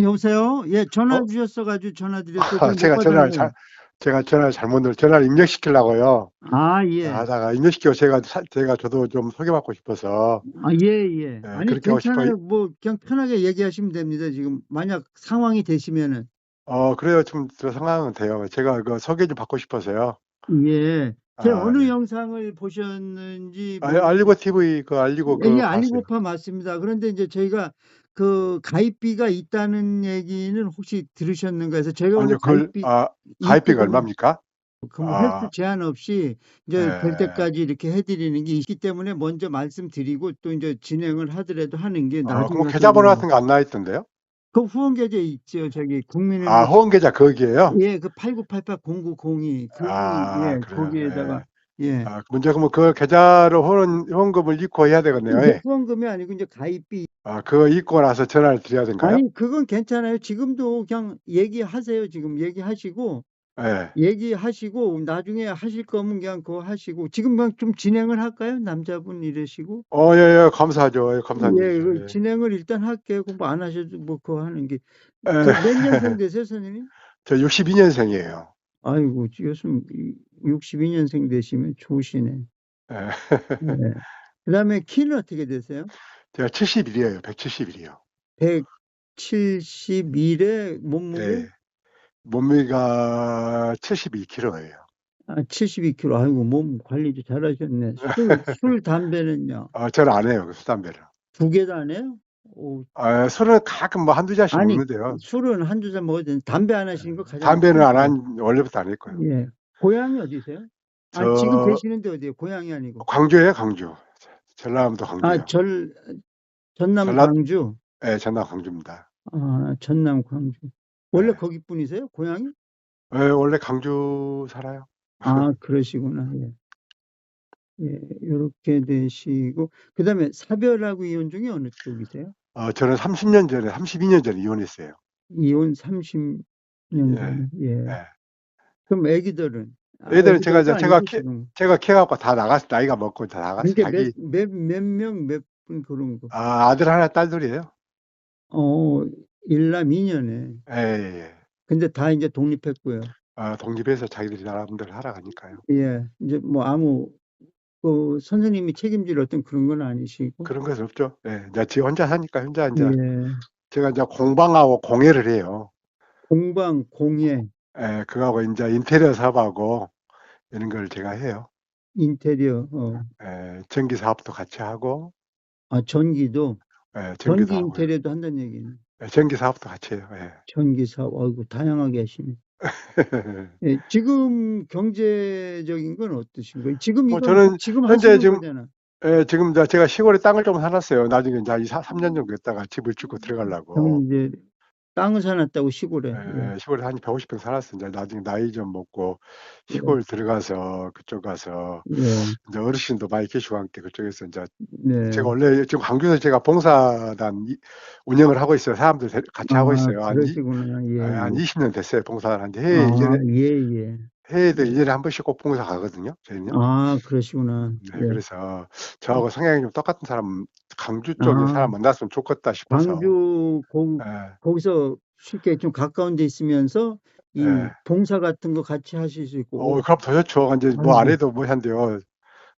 여보세요? 예, 전화 어? 주셨어가지고 전화 드렸어요. 아, 지금 제가 못 전화를. 잘, 제가 전화를 잘못 눌, 전화를 입력시키려고요. 아, 예. 하다가 입력시키고 제가, 사- 제가 저도 좀 소개받고 싶어서. 아, 예, 예. 예, 아니, 그렇게 괜찮아요. 뭐, 그냥 편하게 얘기하시면 됩니다. 지금, 만약 상황이 되시면은. 어, 그래요. 좀, 저 상황은 돼요. 제가 그 소개 좀 받고 싶어서요. 예. 제가 아, 어느 예. 영상을 보셨는지, 아, 뭐, 알리고 TV, 그, 알리고 예, 그, 예, 봤어요. 알리고파 맞습니다. 그런데 이제 저희가 그 가입비가 있다는 얘기는 혹시 들으셨는가 해서 원래 아니요, 가입비 아, 가입비가. 얼마입니까? 그뭐 아, 횟수 제한 없이 이제 될 예. 때까지 이렇게 해드리는 게 있기 때문에 먼저 말씀드리고 또 이제 진행을 하더라도 하는 게 어, 나중에 그럼 가서 계좌번호 뭐 같은 거 안 나와 있던데요? 그 후원 계좌 있죠. 저기 아, 국민은행 후원 계좌 거기에요? 예, 그 89880902 그 아, 예, 그래요. 거기에다가 예. 예. 아, 문제가 뭐, 그 계좌로 후원, 후원금을 입고 해야 되겠네요. 예. 후원금이 아니고 이제 가입비 아, 그거 입고 나서 전화를 드려야 되는가요? 아니 그건 괜찮아요. 지금도 그냥 얘기하세요. 지금 얘기하시고 예. 얘기하시고 나중에 하실 거면 그냥 그거 하시고 지금 그냥 좀 진행을 할까요? 남자분 이러시고 어, 예, 예, 감사하죠. 예, 감사한 예. 그 예. 진행을 일단 할게요. 그뭐 안 하셔도 뭐 그거 하는 게. 예. 그몇 년생 되세요, 선생님? 저 62년생이에요. 아이고, 요즘 62년생 되시면 좋으시네. 예. 예. 그다음에 키는 어떻게 되세요? 제가 71이에요. 171이요. 171에 몸무게? 네. 몸무게가 72kg예요. 아, 72kg. 아이고, 몸 관리도 잘하셨네. 술, 술 담배는요? 아, 저는 안 해요. 술, 담배를. 두 개도 안 해요? 오, 아, 술은 가끔 뭐 한두 잔씩 아니, 먹는데요. 술은 한두 잔 먹어도 되는데 담배 안 하시는 거 가장 담배는 안. 한, 원래부터 안 했고요. 예. 고향이 어디세요? 아, 지금 저, 계시는데 어디예요? 고향이 아니고. 광주예요, 광주. 전라남도 광주요. 아, 절, 전남 전라, 광주. 예, 전남 광주입니다. 아, 전남 광주. 원래 예. 거기 분이세요? 고향이? 예, 원래 광주 살아요. 아, 그러시구나. 예. 예, 요렇게 되시고. 그 다음에 사별하고 이혼 중에 어느 쪽이세요? 어, 저는 30 년 전에, 32 년 전에 이혼했어요. 이혼 30 년 예, 전에. 예. 예. 그럼 애기들은? 아, 애들은 제가, 애기들도 제가, 아니고 키, 지금. 제가 키워갖고 다 나갔, 나이가 먹고 다 나갔어요. 그게 몇, 자기, 몇, 몇 명, 몇 분 그런 거. 아, 아들 하나, 딸 둘이에요. 어, 일남 2년에. 예, 예, 예. 근데 다 이제 독립했고요. 아, 독립해서 자기들이 나름대로 살아가니까요. 예, 이제 뭐 아무, 그 선생님이 책임질 어떤 그런 건 아니시고. 그런 것은 없죠. 예, 지 혼자 사니까 혼자 이제 예, 제가 이제 공방하고 공예를 해요. 공방, 공예, 예, 그거하고 이제 인테리어 사업하고 이런 걸 제가 해요. 인테리어, 어, 예, 전기 사업도 같이 하고, 아, 전기도, 예, 전기 인테리어도 한다는 얘기네. 예, 전기 사업도 같이 해요. 예. 전기 사업, 어이구, 다양하게 하시네. 예, 지금 경제적인 건 어떠신 거예요? 지금 뭐 이건 저는 지금 현재 하시는 지금 거잖아. 예, 지금 제가 시골에 땅을 좀 사놨어요. 나중에 이제 이 3년 정도 있다가 집을 짓고 형 들어가려고. 이제 땅을 사놨다고 시골에. 예, 예, 시골에 한 150평 살았어요. 이제 나중에 나이 좀 먹고 예, 시골 들어가서 그쪽 가서 예, 이제 어르신도 많이 계시고 함께 그쪽에서 이제 네. 제가 원래 지금 광주에서 제가 봉사단 이- 운영을 하고 있어요. 사람들 데- 같이 하고 아, 있어요. 한, 이. 예, 아, 한 예. 20년 됐어요. 봉사를 하는데 해에 아, 1년에 예, 예. 해에도 1년에 한 번씩 꼭 봉사 가거든요. 저희는요. 아, 그러시구나. 네, 예. 그래서 저하고 성향이 좀 똑같은 사람 광주 쪽에 아, 사람 만났으면 좋겠다 싶어서 광주 거, 예, 거기서 쉽게 좀 가까운 데 있으면서 이 예. 봉사 같은 거 같이 하실 수 있고. 어, 오, 그럼 더 좋죠. 이제 뭐 안 아이고, 해도 뭐 한데요.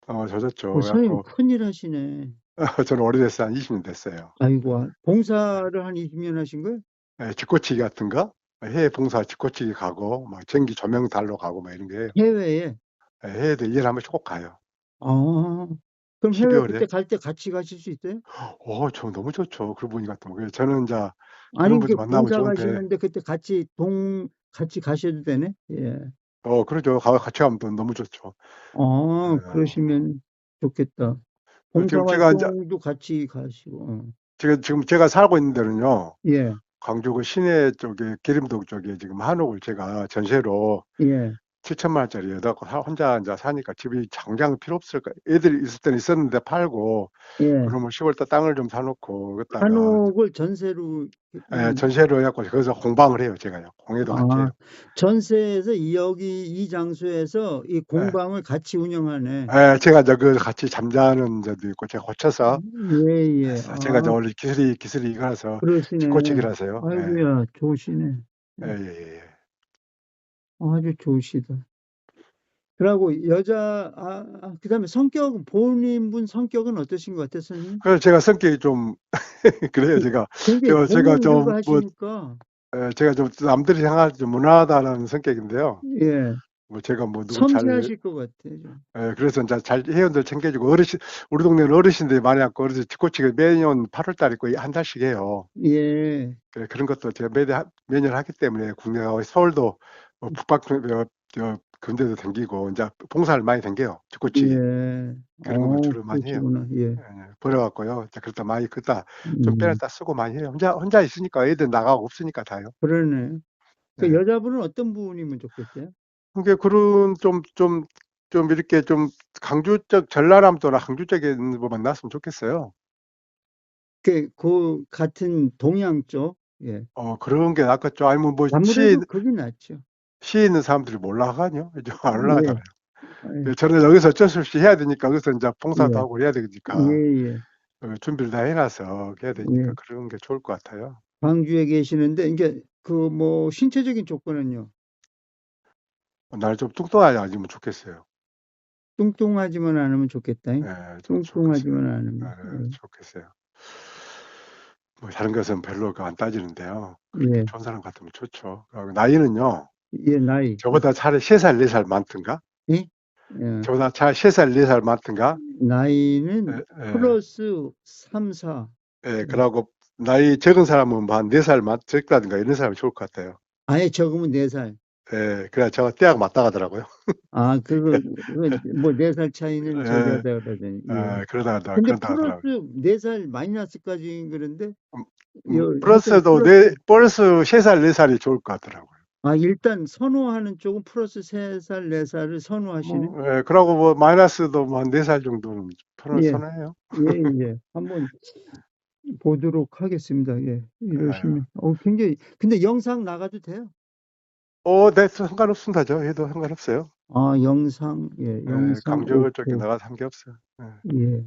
어, 더 좋죠. 어, 선생님 그래갖고 큰일 하시네. 저는 오래됐어요. 한 20년 됐어요. 아이고, 아, 봉사를 한 20년 하신 거예요? 예, 집고치기 같은 거 해외 봉사 집고치기 가고 막 전기 조명 달러 가고 막 이런 게 해외에. 예, 해외도 1년에 한 번씩 꼭 가요. 아, 그럼 해외 12월 에. 그때 갈 때 같이 가실 수 있어요? 어, 저 너무 좋죠. 그러고 보니까 또. 저는 이제 아니, 그런 분들 이게 만나면 봉사 좋은데, 가시는데 그때 같이 동, 같이 가셔도 되네? 예. 어, 그러죠. 가- 같이 가면 또 너무 좋죠. 아, 예. 그러시면 좋겠다. 지금 제가 이제, 활동도 같이 가시고. 어. 지금, 지금 제가 살고 있는 데는요, 예, 광주 그 시내 쪽에, 기림동 쪽에 지금 한옥을 제가 전세로 예. 7천만 원짜리 여다고 혼자 이제 사니까 집이 당장 필요 없을까. 애들이 있을 때는 있었는데 팔고 예. 그러면 10월 달 땅을 좀 사놓고 그다가 한옥을 전세로 예, 전세로 해갖고 거기서 공방을 해요 제가요. 공예도 같이 아, 해요. 전세에서 이 여기 이 장소에서 이 공방을 같이 운영하네. 예, 제가 이제 그 같이 잠자는 데도 있고 제가 고쳐서 예, 예. 제가 아, 원래 기술이 기술이 이거라서 그러시네. 집고치기라서요. 예, 아이고야, 좋으시네. 예, 예, 예. 아주 좋으시다. 그리고 여자, 아, 아, 그다음에 성격은 본인분 성격은 어떠신 것 같아요, 선생님? 그래서 제가 성격이 좀 그래요 제가 저- 제가 좀 뭐- 하시니까 예, 제가 좀 남들이 생각할 좀 무난하다는 성격인데요. 예, 뭐 제가 뭐 누구 잘 섬세하실 것 같아요. 좀. 예, 그래서 이제 잘 회원들 챙겨주고 어르신 우리 동네는 어르신들이 많이 왔고 어르신 집고치기 매년 8월 달에 거의 한 달씩 해요. 예, 그래, 그런 것도 제가 매년, 하- 매년 하기 때문에 국내가 서울도 뭐 북박 저, 저 근데도 댕기고 이제 봉사를 많이 댕겨요. 집고치기 예. 그런 걸 어, 주로 많이 해요. 그러시구나. 예. 예, 버려갖고요. 이제 그러다 많이 그다 좀 음, 빼놨다 쓰고 많이 해요. 혼자 혼자 있으니까 애들 나가고 없으니까 다요. 그러네. 그 네. 여자분은 어떤 분이면 좋겠어요? 그게 그런 좀 좀 좀 이렇게 좀 강주적 전라남도나 강주적인 분 만났으면 좋겠어요. 그, 그 같은 동양 쪽. 예. 어 그런 게 낫겠죠. 아니면 뭐 아무래도 그게 낫죠. 시에 있는 사람들이 못 올라가거든요. 이제 안 예. 올라가잖아요. 예. 예, 저는 여기서 어쩔 수 없이 해야 되니까 여기서 이제 봉사도 예. 하고 해야 되니까 예, 예. 어, 준비를 다 해놔서 해야 되니까 예. 그런 게 좋을 것 같아요. 광주에 계시는데 이게 그 뭐 신체적인 조건은요. 날좀 뚱뚱하게 아니면 좋겠어요. 뚱뚱하지만 않으면 좋겠다. 좋겠어요. 뚱뚱하지만 않으면. 예, 예. 좋겠어요. 뭐 다른 것은 별로 그안 따지는데요. 그렇게 예. 좋은 사람 같으면 좋죠. 그리고 나이는요. 예, 나이. 저보다 차라리 3살, 4살 많든가? 예. 저보다 차라리 3살, 4살 많든가? 나이는 예, 예. 플러스 3, 4. 예, 그러고 나이 적은 사람은 뭐한 4살 많, 적다든가 이런 사람이 좋을 것 같아요. 아예 적으면 4살. 예, 그래 제가 대학 맞다 가더라고요. 아, 그거, 뭐, 4살 차이는 예. 저기 하다 그러더니. 예. 예, 그러다, 가 근데 그러다 하더라고요. 플러스 4살 마이너스까지 그런데. 음, 여- 플러스도 플러스- 네, 플러스 3살, 4살이 좋을 것 같더라고요. 아, 일단 선호하는 쪽은 플러스 3살, 4살을 선호하시네. 뭐, 예, 그러고 뭐 마이너스도 뭐한 4살 정도는 편을 예. 선호해요. 예, 예. 한번 보도록 하겠습니다. 예. 이러시면. 어, 굉장히. 근데 영상 나가도 돼요? 어, 네, 상관없습니다. 저 해도 상관없어요. 아, 영상. 예, 예, 영상. 강조 쪽에. 나가서 한 게 없어요. 예. 예.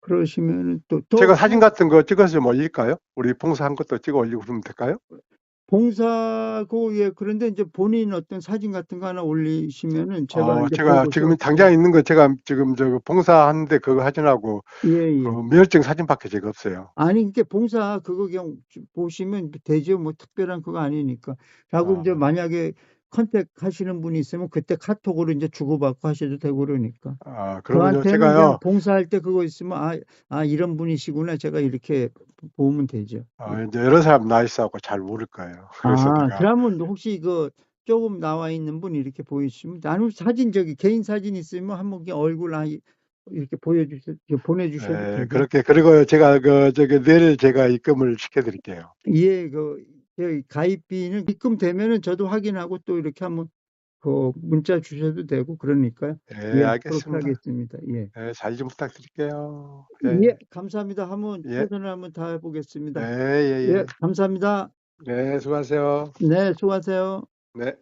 그러시면은 또, 또 제가 사진 같은 거 찍어서 좀 올릴까요? 우리 봉사한 것도 찍어 올리고 그러면 될까요? 봉사고 예 그런데 이제 본인 어떤 사진 같은 거 하나 올리시면은 제가 어, 이제 제가 보고서- 지금 당장 있는 거 제가 지금 저 봉사하는데 그거 사진하고 예, 예. 그 면허증 사진밖에 제가 없어요. 아니 이게 봉사 그거 그냥 보시면 되죠 뭐 특별한 그거 아니니까 라고 아. 이제 만약에 컨택 하시는 분이 있으면 그때 카톡으로 이제 주고받고 하셔도 되고 그러니까 아, 그러면 제가요. 봉사할 때 그거 있으면 아, 아 이런 분이시구나 제가 이렇게 보면 되죠 아, 이제 여러 사람 나이스하고 잘 모를 거예요. 그래서 아 내가 그러면 혹시 그 조금 나와 있는 분 이렇게 보이시면 나는 사진 저기 개인 사진 있으면 한번 얼굴 아 이렇게 보여주셔 보내주셔도 예, 되고 그렇게 그리고 제가 그 저기 내일 제가 입금을 시켜드릴게요. 예, 그 가입비는 입금되면은 저도 확인하고 또 이렇게 한번 그 문자 주셔도 되고 그러니까요. 예, 예, 알겠습니다. 하겠습니다. 예. 예, 잘좀 부탁드릴게요. 예, 감사합니다. 한번 예. 최선을 한번 다해 보겠습니다. 예, 예, 예, 예. 감사합니다. 네, 수고하세요. 네, 수고하세요. 네.